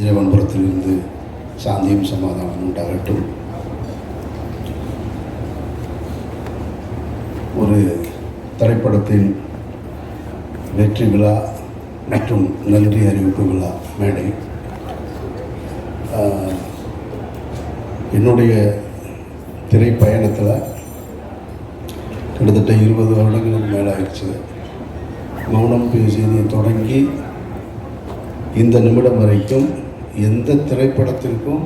இறைவன்புறத்திலிருந்து சாந்தியும் சமாதானம் உண்டாகட்டும். ஒரு திரைப்படத்தின் வெற்றி விழா மற்றும் நன்றி அறிவிப்பு விழா மேடை. என்னுடைய திரைப்பயணத்தில் கிட்டத்தட்ட இருபது வருடங்களுக்கு மேலே ஆயிடுச்சு மௌனம் பேசியதை தொடங்கி இந்த நிமிடம் வரைக்கும் எந்த திரைப்படத்திற்கும்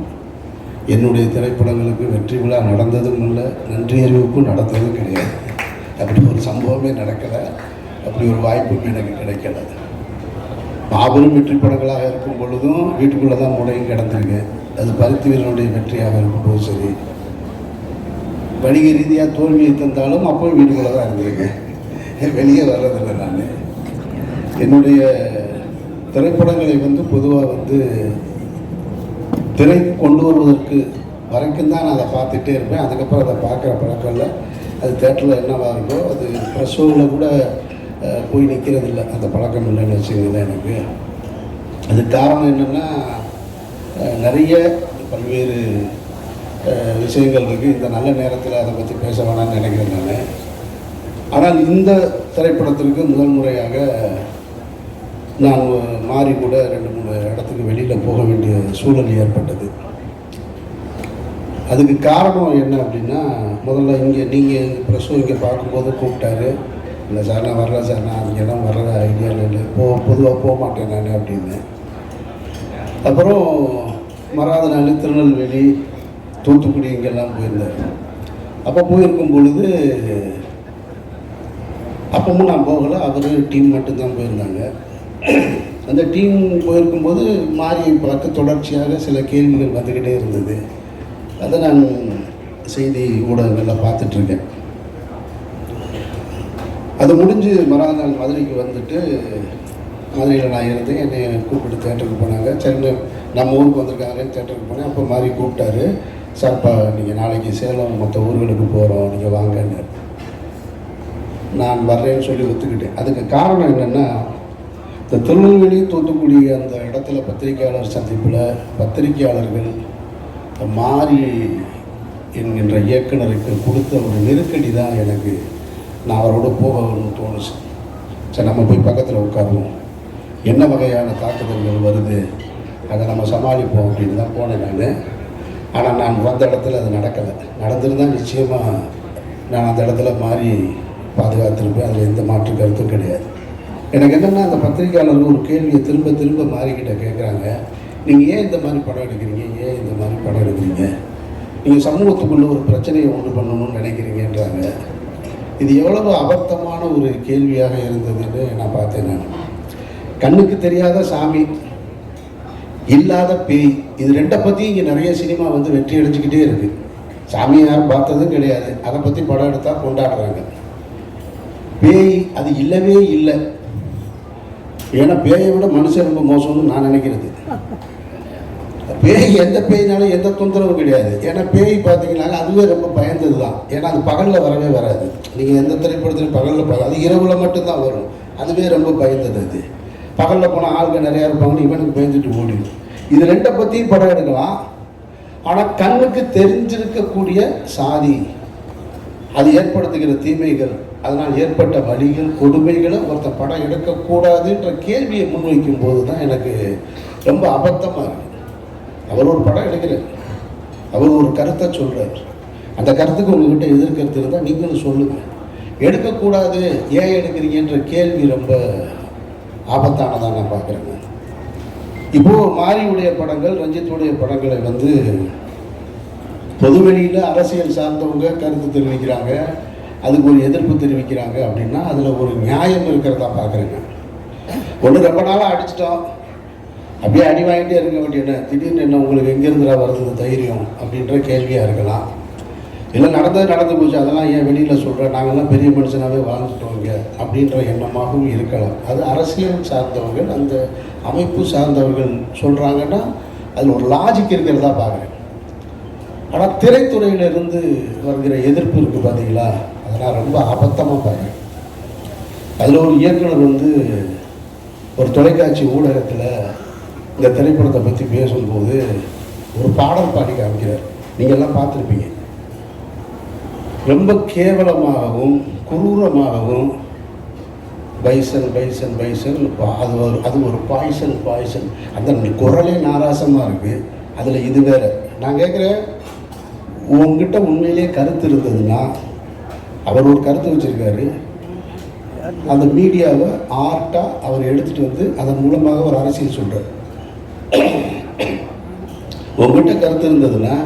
என்னுடைய திரைப்படங்களுக்கு வெற்றி விழா நடந்ததும் இல்லை நன்றி அறிவிப்பும் நடந்ததும் கிடையாது. அப்படி ஒரு சம்பவமே நடக்கலை. அப்படி ஒரு வாய்ப்பும் எனக்கு கிடைக்கல. மாபெரும் வெற்றி படங்களாக இருக்கும் பொழுதும் வீட்டுக்குள்ளே தான் முடையும் கிடந்திருக்கேன். அது பருத்தி வீரனுடைய வெற்றியாக இருக்கும்போது சரி. வணிக ரீதியாக தோல்வியை தந்தாலும் அப்போ வீட்டுக்குள்ளே தான் இருந்திருக்கேன். வெளியே வர்றதில்லை நான். என்னுடைய திரைப்படங்களை வந்து பொதுவாக வந்து திரைக்கு கொண்டு வருவதற்கு வரைக்கும் தான் நான் அதை பார்த்துட்டே இருப்பேன். அதுக்கப்புறம் அதை பார்க்குற பழக்கம் இல்லை. அது தேட்டரில் என்னவாக இருக்கோ அது ப்ரெஸ் ஷோவில் கூட போய் நிற்கிறது இல்லை அந்த பழக்கம் இல்லைன்னு வச்சுக்கோங்களேன் எனக்கு. அது காரணம் என்னென்னா நிறைய பல்வேறு விஷயங்கள் இருக்குது இந்த நல்ல நேரத்தில் அதை பற்றி பேச வேணாம்னு நினைக்கிறேன் நான். ஆனால் இந்த திரைப்படத்திற்கு முதல் முறையாக நான் மாறி கூட ரெண்டு மூணு இடத்துக்கு வெளியில் போக வேண்டிய சூழல் ஏற்பட்டது. அதுக்கு காரணம் என்ன அப்படின்னா முதல்ல இங்கே நீங்கள் ப்ரெஸ்ஸும் இங்கே பார்க்கும்போது கூப்பிட்டாரு. இல்லை சார் நான் வரல சார் நான் இங்கெல்லாம் வர்றதா ஐடியாவில் இல்லை போ பொதுவாக போக மாட்டேன் நான் அப்படின்னு. அப்புறம் மறாத நாள் திருநெல்வேலி தூத்துக்குடி இங்கெல்லாம் போயிருந்தார். அப்போ போயிருக்கும் பொழுது அப்பவும் நான் போகலை. அவர் டீம் மட்டும்தான் போயிருந்தாங்க. அந்த டீம் போயிருக்கும்போது மாரியை பார்த்து தொடர்ச்சியாக சில கேள்விகள் வந்துக்கிட்டே இருந்தது. அதை நான் செய்தி ஊடகங்களில் பார்த்துட்ருக்கேன். அது முடிஞ்சு மறாத நாள் மதுரைக்கு வந்துட்டு மதுரையில் நான் இருந்தேன். என்னை கூப்பிட்டு தேட்டருக்கு போனாங்க. சென்னை நம்ம ஊருக்கு வந்திருக்காங்கன்னு தேட்டருக்கு போனேன். அப்போ மாதிரி கூப்பிட்டாரு. சார்ப்பா நீங்கள் நாளைக்கு சேலம் மற்ற ஊர்களுக்கு போகிறோம் நீங்கள் வாங்கன்னு. நான் வர்றேன்னு சொல்லி ஒத்துக்கிட்டேன். அதுக்கு காரணம் என்னென்னா இந்த திருநெல்வேலி தூத்துக்குடி அந்த இடத்துல பத்திரிகையாளர் சந்திப்பில் பத்திரிகையாளர்கள் மாறி என்கின்ற இயக்குனருக்கு கொடுத்த ஒரு நெருக்கடி தான் எனக்கு நான் அவரோட போகணும்னு தோணுச்சு. சரி நம்ம போய் பக்கத்தில் உட்காருவோம். என்ன வகையான தாக்குதல்கள் வருது? அதை நம்ம சமாளிப்போம் அப்படின்னு தான் போனேன் நான். ஆனால் நான் வந்த இடத்துல அது நடக்கலை. நடந்திருந்தால் நிச்சயமாக நான் அந்த இடத்துல மாறி பாதுகாத்திருப்பேன். அதில் எந்த மாற்று கருத்தும் கிடையாது. எனக்கு என்னென்னா அந்த பத்திரிகையாளர்கள் ஒரு கேள்வியை திரும்ப திரும்ப மாறிக்கிட்ட கேட்குறாங்க நீங்கள் ஏன் இந்த மாதிரி படம் எடுக்கிறீங்க? ஏன் இந்த மாதிரி படம் எடுக்கிறீங்க? நீங்கள் சமூகத்துக்குள்ளே ஒரு பிரச்சனையை உண்டு பண்ணணும்னு நினைக்கிறீங்கன்றாங்க. இது எவ்வளவு அபத்தமான ஒரு கேள்வியாக இருந்ததுன்னு நான் பார்த்தேன் நான். கண்ணுக்கு தெரியாத சாமி இல்லாத பேய் இது ரெண்டை பற்றி இங்கே நிறைய சினிமா வந்து வெற்றி அடைஞ்சிக்கிட்டே இருக்குது சாமியை யாரும் பார்த்ததும் கிடையாது. அதை பற்றி படம் எடுத்தால் கொண்டாடுறாங்க. பேய் அது இல்லவே இல்லை. ஏன்னா பேயை விட மனுஷன் ரொம்ப மோசம்னு நான் நினைக்கிறது. பேய் எந்த பேய்னாலும் எந்த தொந்தரவும் கிடையாது. ஏன்னா பேய் பார்த்தீங்கன்னா அதுவே ரொம்ப பயந்தது தான் ஏன்னா அது பகலில் வரவே வராது. நீங்கள் எந்த திரைப்படத்திலும் பகலில் போகாது அது இரவில் மட்டும்தான் வரும். அதுவே ரொம்ப பயந்தது அது. பகலில் போனால் ஆளுங்க நிறையா இருப்பாங்கன்னு இவனுக்கு பயந்துட்டு ஓடிடும். இது ரெண்டை பற்றியும் படம் எடுக்கலாம். ஆனால் கண்ணுக்கு தெரிஞ்சிருக்கக்கூடிய சாதி அது ஏற்படுத்துகிற தீமைகள் அதனால் ஏற்பட்ட வழிகள் கொடுமைகளை ஒருத்தர் படம் எடுக்கக்கூடாதுன்ற கேள்வியை முன்வைக்கும் போது தான் எனக்கு ரொம்ப அபத்தமாக இருக்குது. அவர் ஒரு படம் எடுக்கிறார். அவர் ஒரு கருத்தை சொல்கிறார் அந்த கருத்துக்கு உங்ககிட்ட எதிர்கருத்து இருந்தால் நீங்களும் சொல்லுங்கள். எடுக்கக்கூடாது ஏன் எடுக்கிறீங்கன்ற கேள்வி ரொம்ப ஆபத்தானதாக நான் பார்க்குறேங்க. இப்போது மாரியுடைய படங்கள் ரஞ்சித்துடைய படங்களை வந்து பொதுவெளியில் அரசியல் சார்ந்தவங்க கருத்து தெரிவிக்கிறாங்க. அதுக்கு ஒரு எதிர்ப்பு தெரிவிக்கிறாங்க அப்படின்னா அதில் ஒரு நியாயம் இருக்கிறதா பார்க்குறேங்க. ஒன்று ரொம்ப நாளாக அடிச்சிட்டோம். அப்படியே அடி வாங்கிட்டே இருக்க வேண்டியன திடீர்னு என்ன உங்களுக்கு எங்கேருந்துடா வருது தைரியம் அப்படின்ற கேள்வியாக இருக்கலாம். இல்லை நடந்தது நடந்து போச்சு. அதெல்லாம் ஏன் வெளியில் சொல்கிறேன் நாங்கள்லாம் பெரிய மனுஷனாகவே வாழ்ந்துட்டோங்க அப்படின்ற எண்ணமாகவும் இருக்கலாம். அது அரசியல் சார்ந்தவர்கள் அந்த அமைப்பு சார்ந்தவர்கள் சொல்கிறாங்கன்னா அதில் ஒரு லாஜிக் இருக்கிறதா பார்க்குறேன். ஆனால் திரைத்துறையிலிருந்து வருகிற எதிர்ப்பு இருக்குது பார்த்தீங்களா அதெல்லாம் ரொம்ப அபத்தமாக பார்க்குறேன் அதில் ஒரு இயக்குனர் வந்து ஒரு தொலைக்காட்சி ஊடகத்தில் இந்த திரைப்படத்தை பற்றி பேசும்போது ஒரு பாடல் பாடி காமிக்கிறார். நீங்கள் எல்லாம் பார்த்துருப்பீங்க. ரொம்ப கேவலமாகவும் குரூரமாகவும் பைசன் பைசன் பைசன் அது ஒரு அது ஒரு பாய்சன் பாய்சன். அந்த குரலே நாராசமாக இருக்குது அதில் இது வேற. நான் கேட்குறேன் உங்ககிட்ட உண்மையிலேயே கருத்து இருந்ததுன்னா அவர் ஒரு கருத்து வச்சுருக்காரு. அந்த மீடியாவை ஆர்ட்டாக அவர் எடுத்துகிட்டு வந்து அதன் மூலமாக ஒரு அரசியல் சொல்கிறார் உங்ககிட்ட கருத்து இருந்ததுன்னா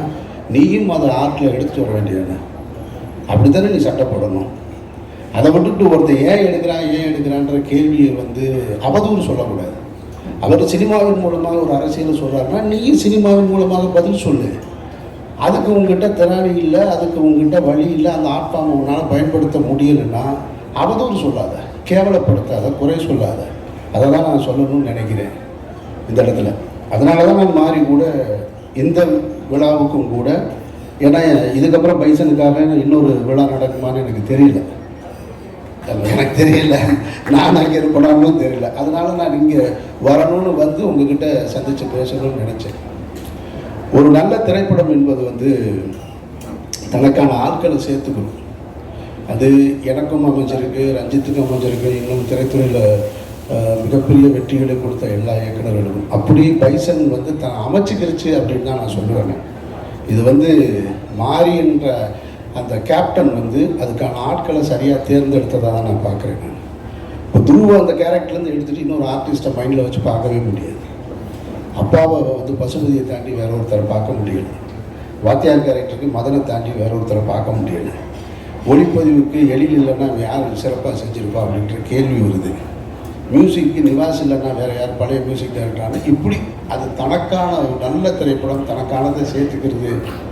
நீயும் அதை ஆர்ட்டில் எடுத்துட்டு வர வேண்டியது அப்படி தானே நீ சட்டப்படணும் அதை விட்டுட்டு ஒருத்தர் ஏன் எடுக்கிறான் ஏன் எடுக்கிறான்ற கேள்வியை வந்து அவதூறு சொல்லக்கூடாது. அவர் சினிமாவின் மூலமாக ஒரு அரசியல் சொல்கிறாருன்னா நீயும் சினிமாவின் மூலமாக பதில் சொல்லு. அதுக்கு உங்ககிட்ட திறமை இல்லை அதுக்கு உங்ககிட்ட வழி இல்லை அந்த ஆட்பாமை உன்னால் பயன்படுத்த முடியலைன்னா அவதூறு சொல்லாத கேவலப்படுத்தாத குறை சொல்லாத. அதை தான் நான் சொல்லணும்னு நினைக்கிறேன் இந்த இடத்துல. அதனால தான் நான் மாறி கூட இந்த விழாவுக்கும் கூட ஏன்னா இதுக்கப்புறம் பைசனுக்காக இன்னொரு விழா நடக்குமான்னு எனக்கு தெரியல. எனக்கு தெரியல. நான் அங்கே இருக்கணும்னு தெரியல. அதனால நான் இங்கே வரணும்னு வந்து உங்ககிட்ட சந்தித்து பேசணும்னு நினச்சேன். ஒரு நல்ல திரைப்படம் என்பது வந்து தனக்கான ஆட்களை சேர்த்துக்கணும். அது எனக்கும் அமைஞ்சிருக்கு ரஞ்சித்துக்கும் அமைஞ்சிருக்கு இன்னும் திரைத்துறையில் மிகப்பெரிய வெற்றிகளை கொடுத்த எல்லா இயக்குநர்களுக்கும் அப்படி பைசன் வந்து தான் அமைச்சிக்கிருச்சு அப்படின்னு தான் நான் சொல்லுவேன் இது வந்து மாறி என்ற அந்த கேப்டன் வந்து அதுக்கான ஆட்களை சரியாக தேர்ந்தெடுத்ததாக தான் நான் பார்க்குறேன். இப்போ துருவ அந்த கேரக்டர்லேருந்து எடுத்துகிட்டு இன்னொரு ஆர்டிஸ்ட்டை மைண்டில் வச்சு பார்க்கவே முடியாது. அப்பாவை வந்து பசுபதியை தாண்டி வேற ஒருத்தரை பார்க்க முடியல. வாத்தியார் கேரக்டருக்கு மதனை தாண்டி வேற ஒருத்தரை பார்க்க முடியல. ஒளிப்பதிவுக்கு எழில் இல்லைன்னா யார் சிறப்பாக செஞ்சுருப்பா அப்படின்ற கேள்வி வருது. மியூசிக்கு நிவாஸ் இல்லைன்னா வேறு யார் பழைய மியூசிக் டைரக்டரான இப்படி அது தனக்கான ஒரு நல்ல திரைப்படம் தனக்கானதை சேர்த்துக்கிறது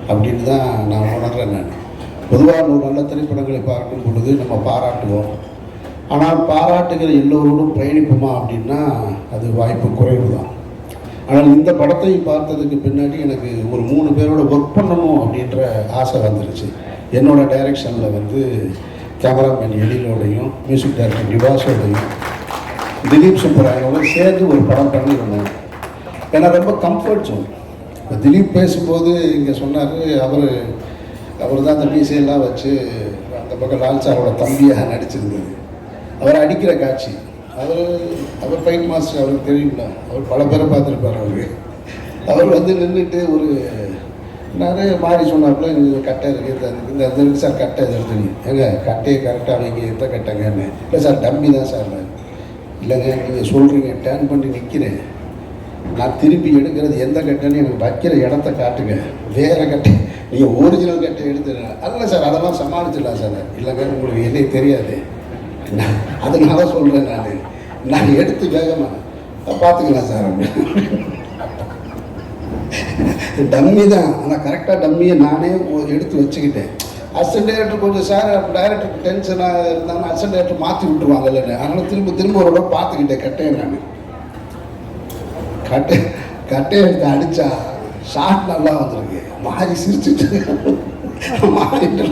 அப்படின்னு தான் நான் உணர்றேன் நான். பொதுவாக ஒரு நல்ல திரைப்படங்களை பார்க்கும் பொழுது நம்ம பாராட்டுவோம். ஆனால் பாராட்டுகிற எல்லோரோடும் பயணிப்போமா அப்படின்னா அது வாய்ப்பு குறைவு தான் ஆனால் இந்த படத்தை பார்த்ததுக்கு பின்னாடி எனக்கு ஒரு மூணு பேரோட ஒர்க் பண்ணணும் அப்படின்ற ஆசை வந்துருச்சு. என்னோட டைரெக்ஷனில் வந்து கேமராமேன் எழிலோடையும் மியூசிக் டைரக்டர் நிவாஸோடையும் திலீப் சுப்பராயோட சேர்ந்து ஒரு படம் பண்ணியிருந்தேன் ஏன்னா ரொம்ப கம்ஃபர்ட் ஜோன் இப்போ திலீப் பேசும்போது இங்கே சொன்னார் அவர் அவர் தான் அந்த மீசையெல்லாம் வச்சு அந்த பக்கம் லால் சாரோட தம்பியாக நடிச்சிருந்தது. அவர் அடிக்கிற காட்சி. அவர் அவர் ஃபைட் மாஸ்டர் அவருக்கு தெரியும்ல. அவர் பல பேரை பார்த்துருப்பார் அவருக்கு அவர் வந்து நின்றுட்டு ஒரு நிறைய மாறி சொன்னாப்புல இந்த கட்டை இருக்குது இந்த இந்த இருக்குது சார் கட்டை இது எடுத்துங்க ஏங்க கட்டையை கரெக்டாக வைங்க எத்த கட்டைங்கன்னு இல்லை சார் டம்மி தான் சார் நான். இல்லைங்க நீங்கள் சொல்கிறீங்க டேர்ன் பண்ணி நிற்கிறேன் நான் திருப்பி எடுக்கிறது எந்த கட்டைன்னு எனக்கு வைக்கிற இடத்த காட்டுங்க. வேறு கட்டை நீங்கள் ஒரிஜினல் கட்டை எடுத்துடுறேன் அல்ல சார் அதெல்லாம் சமாளிச்சிடலாம் சார் இல்லைங்க உங்களுக்கு என்னையே தெரியாது. அதனால சொல்கிறேன் நான். நான் எடுத்து வேகமாக பார்த்துக்கலாம் சார் அப்படின்னு டம்மி தான். ஆனால் கரெக்டாக டம்மியை நானே எடுத்து வச்சுக்கிட்டேன். அசிஸ்டன்ட் டைரக்டர் கொஞ்சம் சார் டைரக்டருக்கு டென்ஷனாக இருந்தாலும் அசிஸ்டன்ட் டைரக்டர் மாற்றி இல்லைன்னு அதனால் திரும்ப திரும்ப ஒரு தடவை பார்த்துக்கிட்டேன் கட்டையை நான். கட்டை கட்டையை எடுத்து அடித்தா ஷாட் நல்லா வந்திருக்கு. மாறி சிரிச்சுட்டு மாறிட்டு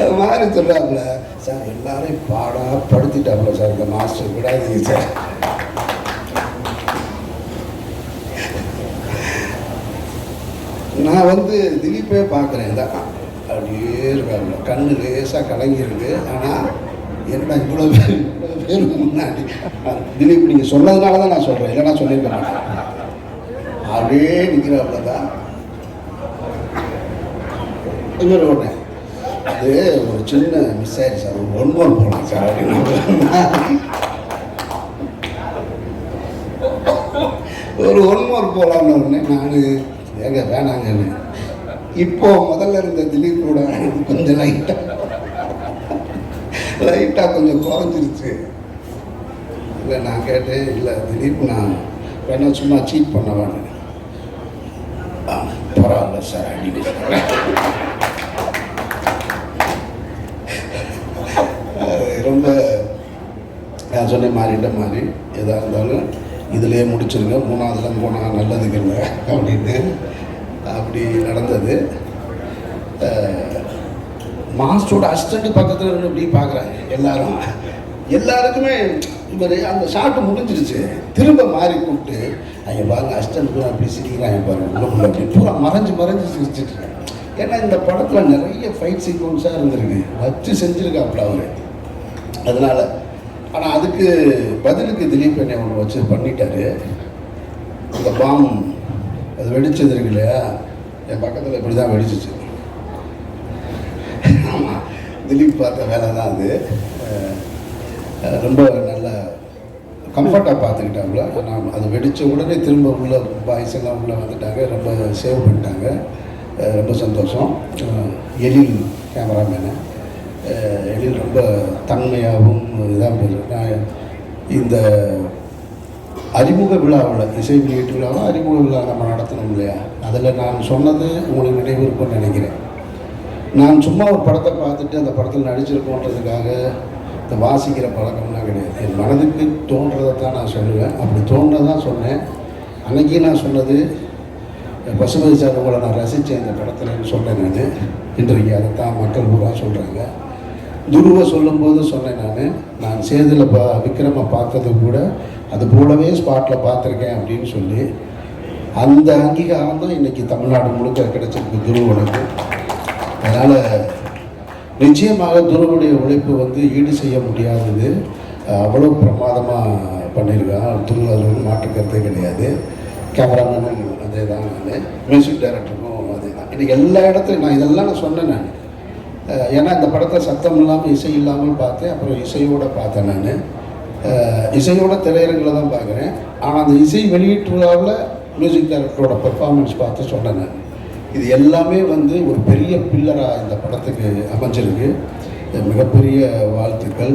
அது மாதிரி சொல்கிறாப்புல சார் எல்லாரையும் பாடா படுத்திட்டாப்புல சார் இந்த மாஸ்டர் விடாதீங்க சார் நான் வந்து திலீப்பே பார்க்குறேன் தான் அப்படியே இருக்காப்புல. கண்ணு லேசாக கலங்கியிருக்கு. ஆனால் என்னடா இவ்வளோ பேர் இவ்வளோ பேர் முன்னாடி? திலீப் நீங்கள் சொன்னதுனால தான் நான் சொல்கிறேன் இல்லைனா சொல்லியிருக்க மாட்டேன். அப்படியே நிற்கிறாப்புல தான். இன்னொரு ஒன்று அது ஒரு சின்ன மிஸ் ஆயிடுச்சு சார் ஒரு ஒன் மோர் போகலாம் சார் அப்படின்னு ஒரு ஒன் மோர் போகலான்னு உடனே நான் ஏங்க வேணாங்கன்னு. இப்போ முதல்ல இருந்த திலீப்போட கொஞ்சம் லைட்டாக லைட்டாக கொஞ்சம் குறைஞ்சிருச்சு. இல்லை நான் கேட்டேன் இல்லை திலீப் நான் வேணா சும்மா சீட் பண்ண வேணும் பரவாயில்ல சார் அடிங்க அது ரொம்ப நான் சொன்ன மாறிட்ட மாதிரி எதாக இருந்தாலும் இதுலேயே முடிச்சிருங்க மூணாவதுலாம் போனால் நல்லதுக்கு இல்லை அப்படின்னு அப்படி நடந்தது. மாஸ்டரோட அசிஸ்டண்ட் பக்கத்தில் இருந்து இப்படி பார்க்குறாங்க எல்லாரும். எல்லாருக்குமே இவர் அந்த ஷாட்டு முடிஞ்சிருச்சு. திரும்ப மாறி கூப்பிட்டு ஐயா பாருங்க அஸ்டன்ட்லாம் அப்படி சிரிக்கிறாங்க பாருங்க உள்ளுக்குள்ள அப்படி பூரா மறைஞ்சு மறைஞ்சு சிரிச்சிட்டு ஏன்னா இந்த படத்தில் நிறைய ஃபைட் சீக்வன்ஸாக இருந்திருக்கு. வச்சு செஞ்சுருக்காப்புல அவர். அதனால் ஆனால் அதுக்கு பதிலுக்கு திலீப் என்னை ஒன்று வச்சு பண்ணிட்டாரு. அந்த பாம் அது வெடிச்சது இருக்கு இல்லையா? என் பக்கத்தில் இப்படி தான் வெடிச்சிச்சு. ஆமாம் திலீப் பார்த்த வேலை தான் அது. ரொம்ப நல்ல கம்ஃபர்ட்டாக பார்த்துக்கிட்டாங்கள நான் அது வெடித்த உடனே திரும்ப உள்ள பாய்ஸ் எல்லாம் உள்ளே வந்துட்டாங்க. ரொம்ப சேவ் பண்ணிட்டாங்க. ரொம்ப சந்தோஷம். எழில் கேமராமேனு எழில் ரொம்ப தன்மையாகவும் இதாக நான் இந்த அறிமுக விழாவில் இசை வெளியீட்டு விழாவில் அறிமுக விழா நம்ம நடத்தணும் இல்லையா? அதில் நான் சொன்னது உங்களுக்கு நினைவு இருக்கும்னு நினைக்கிறேன். நான் சும்மா ஒரு படத்தை பார்த்துட்டு அந்த படத்தில் நடிச்சிருக்கோன்றதுக்காக இந்த வாசிக்கிற பழக்கம்லாம் கிடையாது. என் மனதுக்கு தோன்றதை தான் நான் சொல்லுவேன். அப்படி தோன்றதான் சொன்னேன். அன்றைக்கி நான் சொன்னது பசுமதி சார் உங்களை நான் ரசித்தேன் இந்த படத்துலன்னு சொன்னேன் நான். இன்றைக்கு அதைத்தான் மக்கள் பூரா சொல்கிறாங்க துருவ சொல்லும்போது சொன்னேன் நான். நான் சேதில் பா விக்ரமை பார்த்தது கூட அது போலவே ஸ்பாட்டில் பார்த்துருக்கேன் அப்படின்னு சொல்லி. அந்த அங்கீகாரம் தான் இன்றைக்கி தமிழ்நாடு முழுக்க கிடைச்சிருக்கு துருவனுக்கு. அதனால் நிச்சயமாக துருவனுடைய உழைப்பு வந்து ஈடு செய்ய முடியாதது. அவ்வளோ பிரமாதமாக பண்ணியிருக்கான். துரு அது மாற்றுக்கிறதே கிடையாது. கேமராமேனும் அதே தான் நான். மியூசிக் டைரக்டருக்கும் அதே தான் இன்றைக்கி எல்லா இடத்துலையும் நான் இதெல்லாம் நான் சொன்னேன் நான். ஏன்னா இந்த படத்தை சத்தம் இல்லாமல் இசை இல்லாமல் பார்த்தேன். அப்புறம் இசையோடு பார்த்தேன் நான். இசையோட திரையரங்கில் தான் பார்க்குறேன். ஆனால் அந்த இசை வெளியீட்டு விழாவில் மியூசிக் டைரக்டரோட பெர்ஃபார்மன்ஸ் பார்த்து சொன்னேன் நான். இது எல்லாமே வந்து ஒரு பெரிய பில்லராக இந்த படத்துக்கு அமைஞ்சிருக்கு. மிகப்பெரிய வாழ்த்துக்கள்.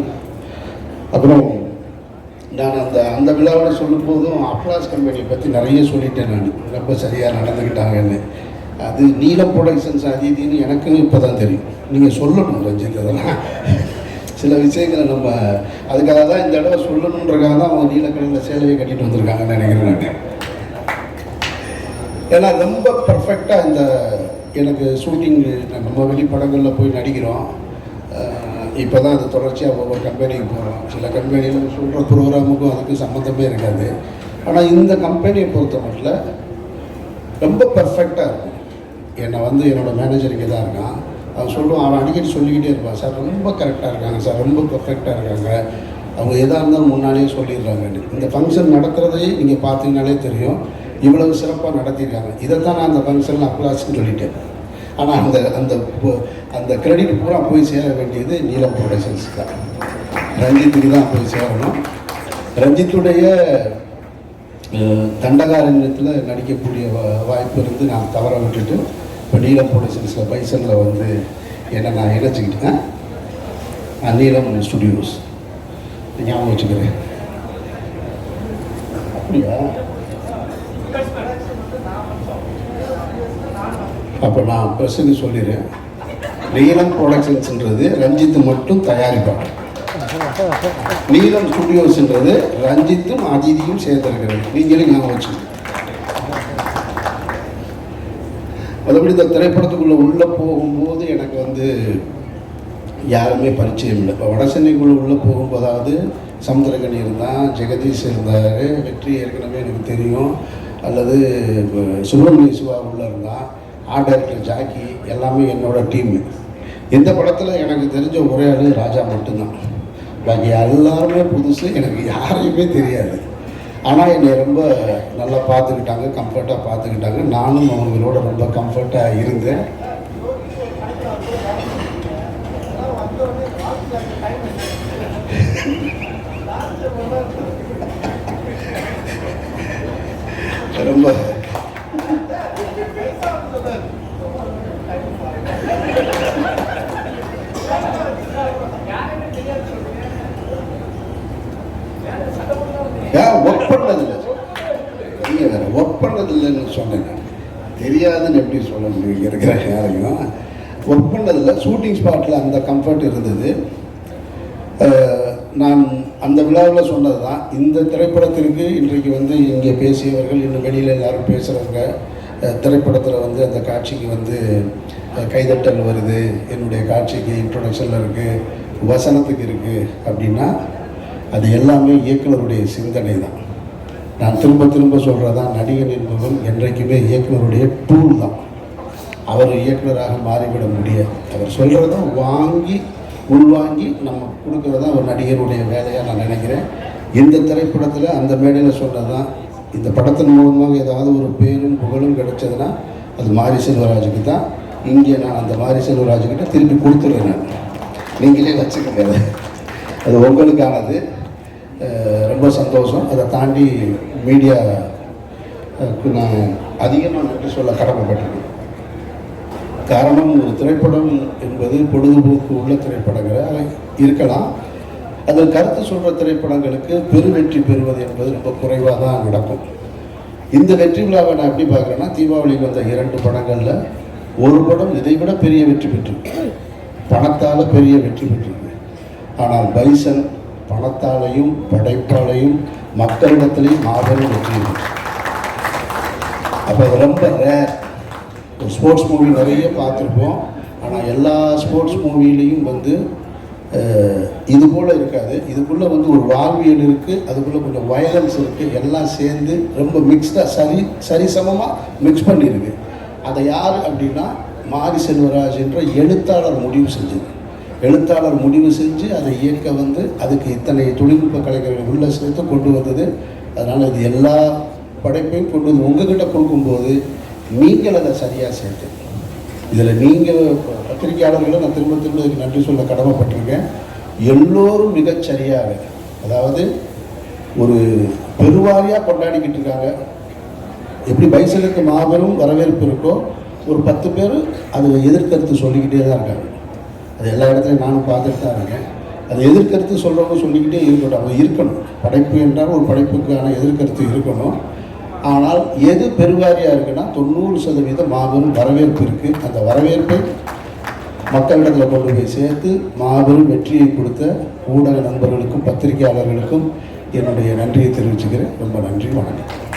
அப்புறம் நான் அந்த அந்த விழாவில் சொல்லும்போதும் அப்ளாஸ் கம்பெனியை பற்றி நிறைய சொல்லிட்டேன் நான். ரொம்ப சரியாக நடந்துக்கிட்டாங்கன்னு அது நீலம் ப்ரொடக்ஷன்ஸ் அது இதுன்னு எனக்கும் இப்போ தான் தெரியும். நீங்கள் சொல்லணும் ரஞ்சித் அதெல்லாம். சில விஷயங்களை நம்ம அதுக்காக தான் இந்த தடவை சொல்லணுன்றக்காக தான் அவங்க நீலக்கடலில் சேலையை கட்டிட்டு வந்திருக்காங்கன்னு நினைக்கிறேன் நான். ஏன்னா ரொம்ப பர்ஃபெக்டாக இந்த எனக்கு ஷூட்டிங் நம்ம வெளிப்படங்களில் போய் நடிக்கிறோம். இப்போ தான் அது தொடர்ச்சியாக ஒவ்வொரு கம்பெனிக்கு போகிறோம் சில கம்பெனியில் சொல்கிற ப்ரோக்ராமுக்கும் அதுக்கு சம்மந்தமே இருக்காது. ஆனால் இந்த கம்பெனியை பொறுத்த மட்டும் ரொம்ப பர்ஃபெக்டாக இருக்கும். என்னை வந்து என்னோட மேனேஜர் இங்கே தான் இருக்கான். அவன் சொல்லுவான் அவன் அடிக்கடி சொல்லிக்கிட்டே இருப்பான் சார் ரொம்ப கரெக்டாக இருக்காங்க சார் ரொம்ப பர்ஃபெக்டாக இருக்காங்க. அவங்க எதாக இருந்தாலும் முன்னாலேயே சொல்லிடுறாங்கன்னு இந்த ஃபங்க்ஷன் நடத்துகிறதையே நீங்கள் பார்த்தீங்கனாலே தெரியும். இவ்வளவு சிறப்பாக நடத்தியிருக்காங்க. இதை தான் நான் அந்த ஃபங்க்ஷனில் அப்ளாஸ்ன்னு சொல்லிட்டேன். ஆனால் அந்த அந்த அந்த கிரெடிட் பூரா போய் சேர வேண்டியது நீலம் ப்ரொடக்ஷன்ஸ் தான். ரஞ்சித்துக்கு தான் போய் சேரணும். ரஞ்சித்துடைய அஹ், தண்டகாரண்யத்தில் நடிக்கக்கூடிய வாய்ப்பு இருந்து நான் தவற விட்டுட்டு இப்போ நீலம் ப்ரொடக்ஷன்ஸில் பைசனில் வந்து என்னை நான் இணைச்சிக்கிட்டேன். அஹ், நீலம் ஸ்டுடியோஸ் ஞாபகம் வச்சுக்கிறேன். அப்படியா? அப்போ நான் பிரச்சனை சொல்லிடுறேன். நீலம் ப்ரொடக்ஷன்ஸ்ன்றது ரஞ்சித் மட்டும் தயாரிப்பாங்க. நீலம் ஸ்டுடியோஸ்ன்றது ரஞ்சித்தும் அஜிதியும் சேர்ந்திருக்கிறது. நீங்களும் ஞாபகம் வச்சுக்கோங்க. மற்றபடி இந்த திரைப்படத்துக்குள்ளே உள்ளே போகும்போது எனக்கு வந்து யாருமே பரிச்சயம் இல்லை. இப்போ வடசென்னைக்குள்ளே உள்ளே போகும்போதாவது சமுத்திரக்கணி இருந்தான் ஜெகதீஷ் இருந்தார் வெற்றி ஏற்கனவே எனக்கு தெரியும். அல்லது சுப்பிரமணிய சிவா உள்ளே இருந்தான் ஆர்ட் டைரக்டர் ஜாக்கி எல்லாமே என்னோடய டீம் இந்த படத்தில் எனக்கு தெரிஞ்ச ஒரே ஆள் ராஜா மட்டும்தான். பாக்கி எல்லாருமே புதுசு எனக்கு யாரையுமே தெரியாது. ஆனால் என்னை ரொம்ப நல்லா பார்த்துக்கிட்டாங்க கம்ஃபர்ட்டாக பார்த்துக்கிட்டாங்க. நானும் அவங்களோட ரொம்ப கம்ஃபர்ட்டாக இருந்தேன். ரொம்ப. ஏன் வேறு ஒர்க் பண்ணதில்லைன்னு சொன்னேன் தெரியாதுன்னு எப்படி சொல்ல முடியும்? இங்கே இருக்கிற யாரையும். ஒர்க் பண்ணதில்லை. ஷூட்டிங் ஸ்பாட்டில் அந்த கம்ஃபர்ட் இருந்தது. நான் அந்த விழாவில் சொன்னது தான் இந்த திரைப்படத்திற்கு இன்றைக்கு வந்து இங்கே பேசியவர்கள் இன்னும் வெளியில் எல்லாரும் பேசுகிறவங்க திரைப்படத்தில் வந்து அந்த காட்சிக்கு வந்து கைதட்டல் வருது. என்னுடைய காட்சிக்கு இன்ட்ரொடக்ஷனில் இருக்குது வசனத்துக்கு இருக்குது அப்படின்னா அது எல்லாமே இயக்குனருடைய சிந்தனை தான் நான் திரும்ப திரும்ப சொல்கிறதான் நடிகன் என்பவன் என்றைக்குமே இயக்குனருடைய டூல் தான். அவர் இயக்குனராக மாறிவிட முடியாது. அவர் சொல்கிறத வாங்கி உள்வாங்கி நம்ம கொடுக்கறது தான் ஒரு நடிகருடைய வேலையாக நான் நினைக்கிறேன். இந்த திரைப்படத்தில் அந்த மேடையில் சொன்னதான் இந்த படத்தின் மூலமாக ஏதாவது ஒரு பேரும் புகழும் கிடைச்சதுன்னா அது மாரி செல்வராஜுக்கு தான். இங்கே நான் அந்த மாரி செல்வராஜுக்கிட்ட திருப்பி கொடுத்துருவேன் நான். நீங்களே வச்சுக்கோங்க அது. உங்களுக்கானது. ரொம்ப சந்தோஷம். அதை தாண்டி மீடியா நான் அதிகமாக நன்றி சொல்ல கடமைப்பட்டிருக்கேன். காரணம் ஒரு திரைப்படம் என்பது பொழுதுபோக்கு உள்ள திரைப்படங்கள் இருக்கலாம். அதில் கருத்து சொல்கிற திரைப்படங்களுக்கு பெருவெற்றி பெறுவது என்பது ரொம்ப குறைவாக தான் நடக்கும். இந்த வெற்றி விழாவை நான் எப்படி பார்க்குறேன்னா தீபாவளிக்கு வந்த இரண்டு படங்களில் ஒரு படம் இதை விட பெரிய வெற்றி பெற்றிருக்கு. பணத்தால் பெரிய வெற்றி பெற்றிருக்கு. ஆனால் பைசன் பணத்தாலையும் படைப்பாலையும் மக்களிடத்துலையும் மாபெரும் வெற்றி அப்போ அது ரொம்ப ரேர் ஒரு ஸ்போர்ட்ஸ் மூவி நிறைய பார்த்துருப்போம். ஆனால் எல்லா ஸ்போர்ட்ஸ் மூவிலையும் வந்து இது போல் இருக்காது. இதுக்குள்ளே வந்து ஒரு வாழ்வியல் இருக்குது அதுக்குள்ளே கொஞ்சம் வயலன்ஸ் இருக்குது எல்லாம் சேர்ந்து ரொம்ப மிக்ஸ்டாக சரி சரிசமமாக மிக்ஸ் பண்ணியிருக்கு அதை யார் அப்படின்னா மாரி செல்வராஜ் என்ற எழுத்தாளர் முடிவு செஞ்சது. எழுத்தாளர் முடிவு செஞ்சு அதை இயக்க வந்து அதுக்கு இத்தனை தொழில்நுட்ப கலைஞர்கள் உள்ள சேர்த்து கொண்டு வந்தது. அதனால் இது எல்லா படைப்பையும் கொண்டு வந்து உங்ககிட்ட கொடுக்கும்போது நீங்கள் அதை சரியாக சேர்த்து. இதில் நீங்கள் பத்திரிகையாளர்களை நான் திரும்ப திரும்ப இதுக்கு நன்றி சொல்ல கடமைப்பட்டிருக்கேன். எல்லோரும் மிகச்சரியாக அதாவது ஒரு பெருவாரியாக கொண்டாடிக்கிட்டு இருக்காங்க. எப்படி பைசலுக்கு மாபெரும் வரவேற்பு இருக்கோ ஒரு பத்து பேர் அதை எதிர்கருத்து சொல்லிக்கிட்டே தான் இருக்காங்க. அது எல்லா இடத்துலையும் நானும் பார்த்துட்டு தான் இருக்கேன். அது எதிர்கருத்து சொல்கிறவங்க சொல்லிக்கிட்டே இருக்கட்டும். அவங்க இருக்கணும். படைப்பு என்றால் ஒரு படைப்புக்கான எதிர்கருத்து இருக்கணும். ஆனால் எது பெருவாரியாக இருக்குன்னா தொண்ணூறு சதவீதம் மாபெரும் வரவேற்பு இருக்குது அந்த வரவேற்பை மக்களிடத்தில் கொண்டு போய் சேர்த்து மாபெரும் வெற்றியை கொடுத்த ஊடக நண்பர்களுக்கும் பத்திரிகையாளர்களுக்கும் என்னுடைய நன்றியை தெரிவிச்சுக்கிறேன். ரொம்ப நன்றி. வணக்கம்.